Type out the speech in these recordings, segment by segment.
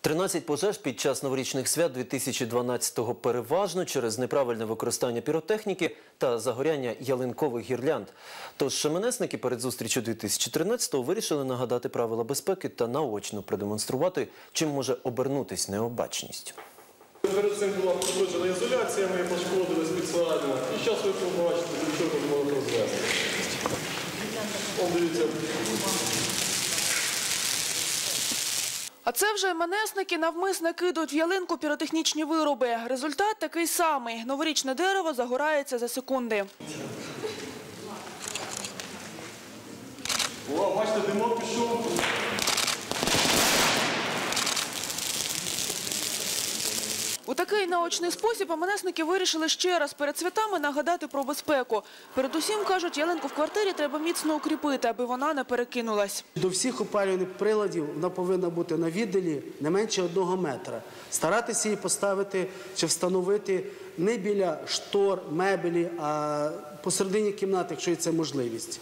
13 пожеж під час новорічних свят 2012-го переважно через неправильне використання піротехніки та загоряння ялинкових гірлянд. Тож шеменесники перед зустрічю 2013-го вирішили нагадати правила безпеки та наочно продемонструвати, чим може обернутись необачність. Перед цим була пошкоджена ізоляція, ми пошкодили спеціально. І зараз ви побачите, чого тут можна розвести. О, дивіться, А це вже манесники навмисне кидуть в ялинку піротехнічні вироби. Результат такий самий. Новорічне дерево загорається за секунди. о, бачите, димок пішов. У такий наочний спосіб манесники вирішили ще раз перед святами нагадати про безпеку. Передусім, кажуть, ялинку в квартирі треба міцно укріпити, аби вона не перекинулась. До всіх опалювальних приладів вона повинна бути на віддалі не менше одного метра. Старатися її поставити чи встановити не біля штор, мебелі, а посередині кімнати, якщо є це можливість.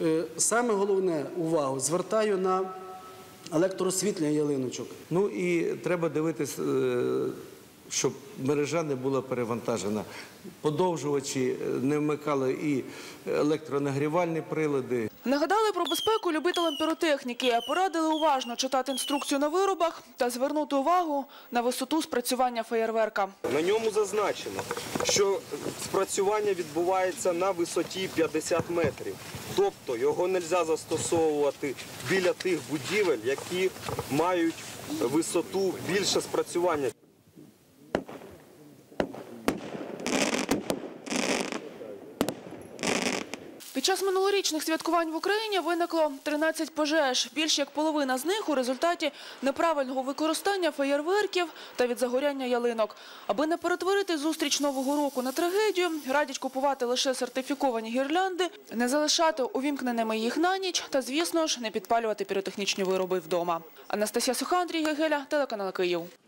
Е, Саме головне увагу звертаю на електросвітлення ялиночок. Ну і треба дивитись, е, щоб мережа не була перевантажена. Подовжувачі е, не вмикали і електронагрівальні прилади. Нагадали про безпеку любителям піротехніки, порадили уважно читати інструкцію на виробах та звернути увагу на висоту спрацювання феєрверка. На ньому зазначено, що спрацювання відбувається на висоті 50 метрів. Тобто його не можна застосовувати біля тих будівель, які мають висоту більше спрацювання. Під час минулорічних святкувань в Україні виникло 13 пожеж. Більш як половина з них у результаті неправильного використання феєрверків та від загоряння ялинок. Аби не перетворити зустріч нового року на трагедію, радять купувати лише сертифіковані гірлянди, не залишати увімкненими їх на ніч та, звісно ж, не підпалювати піротехнічні вироби вдома. Анастасія Суха, Андрій Гегеля, телеканал Київ.